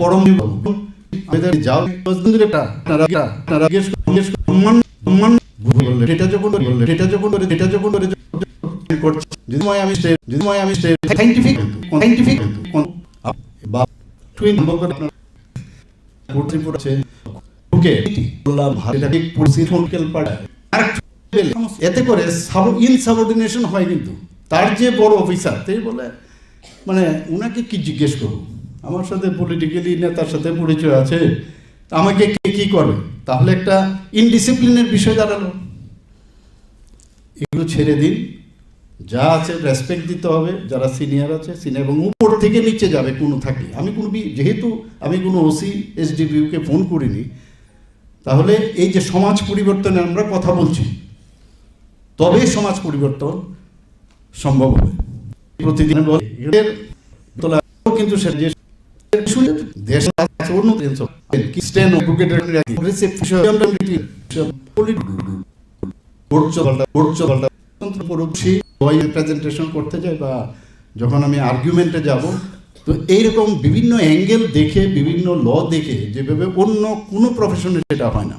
পরম যাও। সম্মান সম্মান এটা যখন এটা যখন এটা যখন যদি আমি যদি আমি সাইন্টিফিক সাইন্টিফিক বা টুইন নম্বর করে আপনার কোর্ট রিপোর্ট আছে ওকে বললাম ভারতীয় পুলিশ পাড়ায়। এতে করে সাব ইনসাবঅর্ডিনেশন হয় কিন্তু। তার যে বড় অফিসার তাই বলে মানে ওনাকে কি জিজ্ঞেস করব? আমার সাথে পলিটিক্যালি নেতার সাথে পরিচয় আছে আমাকে কে কি করে? তাহলে একটা ইনডিসিপ্লিনের বিষয় দাঁড়াল। এগুলো ছেড়ে দিন। যা আছে রেসপেক্ট দিতে হবে। যারা সিনিয়র আছে সিনিয়র এবং উপর থেকে নিচে যাবে, কোনো থাকলে আমি কোনো যেহেতু আমি কোনো ওসি এসডিপিউকে ফোন করিনি, তাহলে এই যে সমাজ পরিবর্তনে আমরা কথা বলছি তবে সমাজ পরিবর্তন সম্ভব হবে। প্রতিদিন কিন্তু সে যে প্রেজেন্টেশন করতে যাই বা যখন আমি আর্গুমেন্টে যাব তো এইরকম বিভিন্ন অ্যাঙ্গেল দেখে বিভিন্ন ল দেখে যেভাবে অন্য কোনো প্রফেশনে সেটা হয় না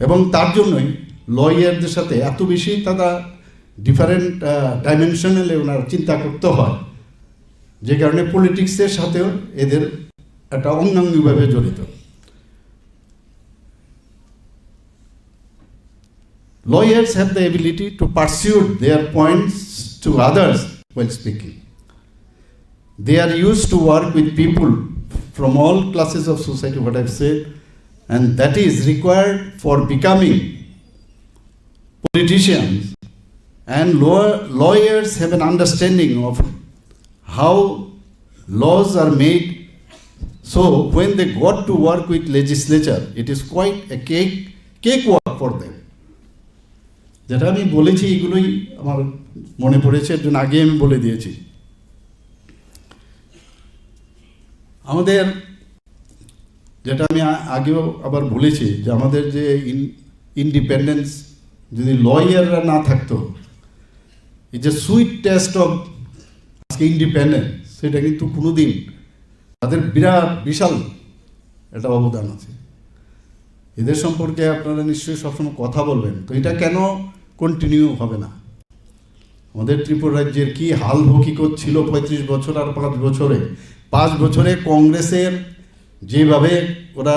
এবং তার জন্যই লয়ারদের সাথে এত বেশি তারা ডিফারেন্ট ডাইমেনশনালে ওনার চিন্তা করতে হয়। যে কারণে পলিটিক্সের সাথেও এদের একটা অঙ্গাঙ্গিভাবে জড়িত Lawyers have the ability to pursue their points to others while speaking. They are used to work with people from all classes of society, what I've said, and that is required for becoming politicians. And lawyers have an understanding of how laws are made. So when they got to work with legislature, it is quite a cake, cakewalk for them. যেটা আমি বলেছি এগুলোই আমার মনে পড়েছে এর জন্য আগে আমি বলে দিয়েছি আমাদের যেটা আমি আগেও আবার বলেছি যে আমাদের যে ইন্ডিপেন্ডেন্স যদি লয়াররা না থাকতো এই যে সুইট টেস্ট অফ আজকে ইন্ডিপেন্ডেন্স সেটা কিন্তু কোনোদিন তাদের বিরাট, বিশাল একটা অবদান আছে। এদের সম্পর্কে আপনারা নিশ্চয়ই সবসময় কথা বলবেন, তো এটা কেন কন্টিনিউ হবে না? আমাদের ত্রিপুরা রাজ্যের কি হাল হকিকত ছিল পঁয়ত্রিশ বছর আর পাঁচ বছরে? পাঁচ বছরে কংগ্রেসের যেভাবে ওরা,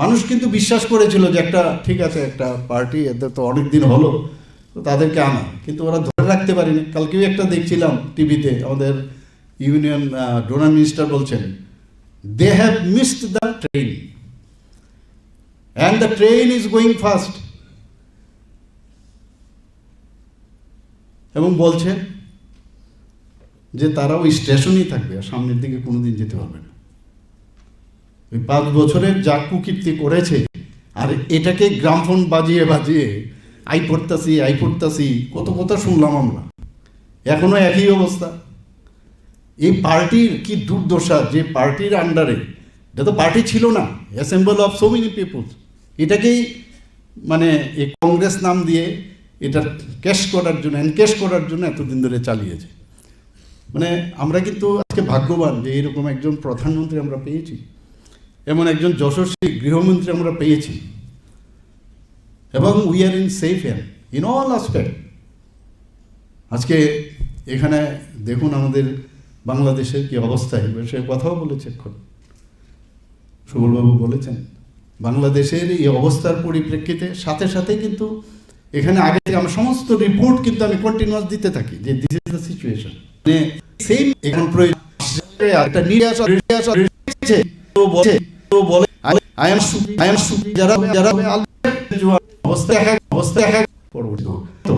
মানুষ কিন্তু বিশ্বাস করেছিল যে একটা, ঠিক আছে, একটা পার্টি, এদের তো অনেক দিন হলো তাদেরকে আনা। কিন্তু ওরা রাখতে পারেনি। কালকেও একটা দেখছিলাম টিভিতে, আমাদের ইউনিয়ন ডোনার মিনিস্টার বলছেন they have missed the train and the train is going fast. এবং বলছেন যে তারা ওই স্টেশনেই থাকবে আর সামনের দিকে কোনোদিন যেতে পারবে না। ওই পাঁচ বছরের যা কুকীর্তি করেছে, আর এটাকে গ্রামফোন বাজিয়ে বাজিয়ে আই পড়তাছি আই পড়তাছি, কত কথা শুনলাম আমরা। এখনও একই অবস্থা। এই পার্টির কি দুর্দশা, যে পার্টির আন্ডারে, এটা তো পার্টি ছিল না, assemble of so many peoples. এটাকেই মানে এই কংগ্রেস নাম দিয়ে এটা ক্যাশ করার জন্য, এনক্যাশ করার জন্য এতদিন ধরে চালিয়েছে। মানে আমরা কিন্তু আজকে ভাগ্যবান যে এরকম একজন প্রধানমন্ত্রী আমরা পেয়েছি। এমন একজন যশস্বী গৃহমন্ত্রী আমরা পেয়েছি। এবং we are in safe hand in all aspect আজকে এখানে দেখুন আমাদের বাংলাদেশের কি অবস্থা। এই বিষয়ে কথাও বলেছে এখন সুবলবাবু বলেছেন, বাংলাদেশের এই অবস্থার পরিপ্রেক্ষিতে সাথে সাথে কিন্তু এখানে আগে থেকে আমার সমস্ত রিপোর্ট কিন্তু আমি কন্টিনিউয়াস দিতে থাকি যে দিস ইজ দ্য সিচুয়েশন মানে সেম এখন প্রয়োজন। একটা আসা রয়েছে। তো বলে তো বলে, আই এম আই এম যারা যারা অবস্থা এক অবস্থা এক পরবর্তী তো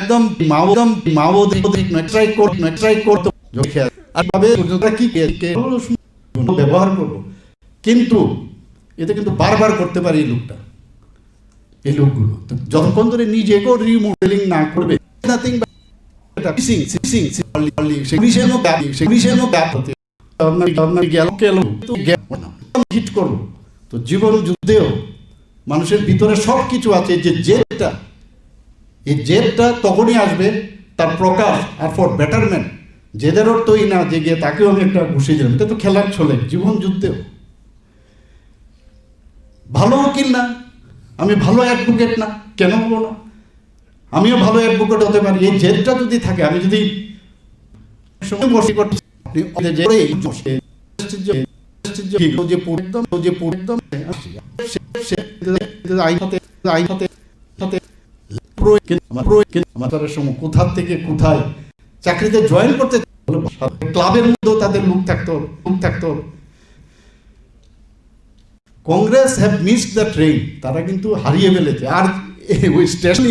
একদম মাওদম মাওদি ট্রাই কর ট্রাই করতে আর ভাবে তোমরা কি ব্যবহার করব। কিন্তু এটা কিন্তু বারবার করতে পারে এই লোকটা, এই লোকগুলো। যতক্ষণ ধরে নিজেকেও রিমডেলিং না করবে নাথিং হিট করব। তো জীবন যুদ্ধেও মানুষের ভিতরে সব কিছু আছে, যে জেদটা, এই জেদটা তখনই আসবে, তার প্রকাশ আর ফর বেটারমেন্ট যেদের অর্থই না, যে গিয়ে তাকেও আমি একটা ঘুষিয়ে দিলাম। এটা তো খেলার ছলে, জীবন যুদ্ধেও। ভালো উকিল না, আমি ভালো অ্যাডভোকেট না, কেন হব না? আমিও ভালো অ্যাডভোকেট হতে পারি, এই জেদটা যদি থাকে, আমি যদি আপনি যে যে যে থেকে কোথায় চাকরিতে জয়েন করতে ক্লাবের মধ্যেও তাদের লোক থাকতো লোক থাকতো Congress have miss the train তারা কিন্তু হারিয়ে ফেলেছে আর ওই স্টেশনে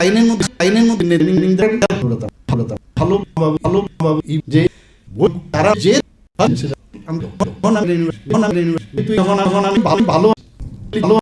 আইনের মধ্যে মধ্যে ভালো ভালো ভালো যে তারা যে ভালো ভালো